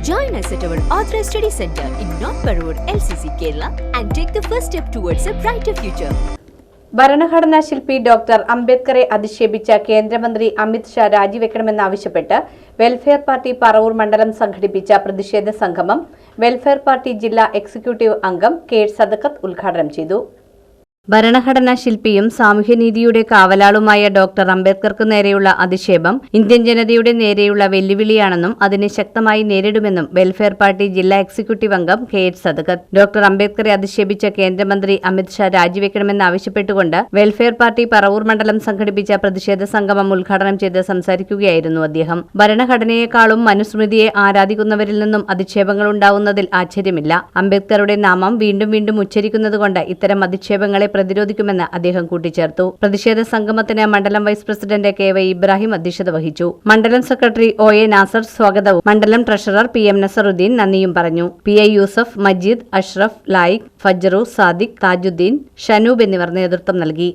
Join us at our Authorized Study Center in North Parur, LCC, Kerala, and take the first step towards a brighter future. ഭരണഘടനാ ശില്പി doctor അംബേദ്കറെ അധിക്ഷേപിച്ച കേന്ദ്രമന്ത്രി അമിത് ഷാ രാജിവെക്കണമെന്നാവശ്യപ്പെട്ട് welfare party Paravur മണ്ഡലം സംഘടിപ്പിച്ച പ്രതിഷേധ സംഗമം വെൽഫെയർ പാർട്ടി ജില്ലാ എക്സിക്യൂട്ടീവ് അംഗം കെ സദക്കത്ത് ഉദ്ഘാടനം ചെയ്തു ഭരണഘടനാ ശില്പിയും സാമൂഹ്യനീതിയുടെ കാവലാളുമായ ഡോക്ടർ അംബേദ്കർക്ക് നേരെയുള്ള അധിക്ഷേപം ഇന്ത്യൻ ജനതയുടെ നേരെയുള്ള വെല്ലുവിളിയാണെന്നും അതിനെ ശക്തമായി നേരിടുമെന്നും വെൽഫെയർ പാർട്ടി ജില്ലാ എക്സിക്യൂട്ടീവ് അംഗം കെ എച്ച് സദകത്ത് ഡോക്ടർ അംബേദ്കറെ അധിക്ഷേപിച്ച കേന്ദ്രമന്ത്രി അമിത് ഷാ രാജിവെക്കണമെന്നാവശ്യപ്പെട്ടുകൊണ്ട് വെൽഫെയർ പാർട്ടി പറവൂർ മണ്ഡലം സംഘടിപ്പിച്ച പ്രതിഷേധ സംഗമം ഉദ്ഘാടനം ചെയ്ത് സംസാരിക്കുകയായിരുന്നു അദ്ദേഹം. ഭരണഘടനയെക്കാളും മനുസ്മൃതിയെ ആരാധിക്കുന്നവരിൽ നിന്നും അധിക്ഷേപങ്ങൾ ഉണ്ടാവുന്നതിൽ ആശ്ചര്യമില്ല. അംബേദ്കറുടെ നാമം വീണ്ടും വീണ്ടും ഉച്ചരിക്കുന്നതുകൊണ്ട് ഇത്തരം അധിക്ഷേപങ്ങളെ പ്രതിരോധിക്കുമെന്ന് അദ്ദേഹം കൂട്ടിച്ചേർത്തു. പ്രതിഷേധ സംഗമത്തിന് മണ്ഡലം vice president K Y Ibrahim അധ്യക്ഷത വഹിച്ചു. മണ്ഡലം സെക്രട്ടറി ഒ എ നാസർ സ്വാഗതവും മണ്ഡലം ട്രഷറർ പി എം നസറുദ്ദീൻ നന്ദിയും പറഞ്ഞു. പി ഐ യൂസഫ് മജീദ് അഷ്റഫ് ലായിക് ഫജറു സാദിഖ് താജുദ്ദീൻ ഷനൂബ് എന്നിവർ നേതൃത്വം നൽകി.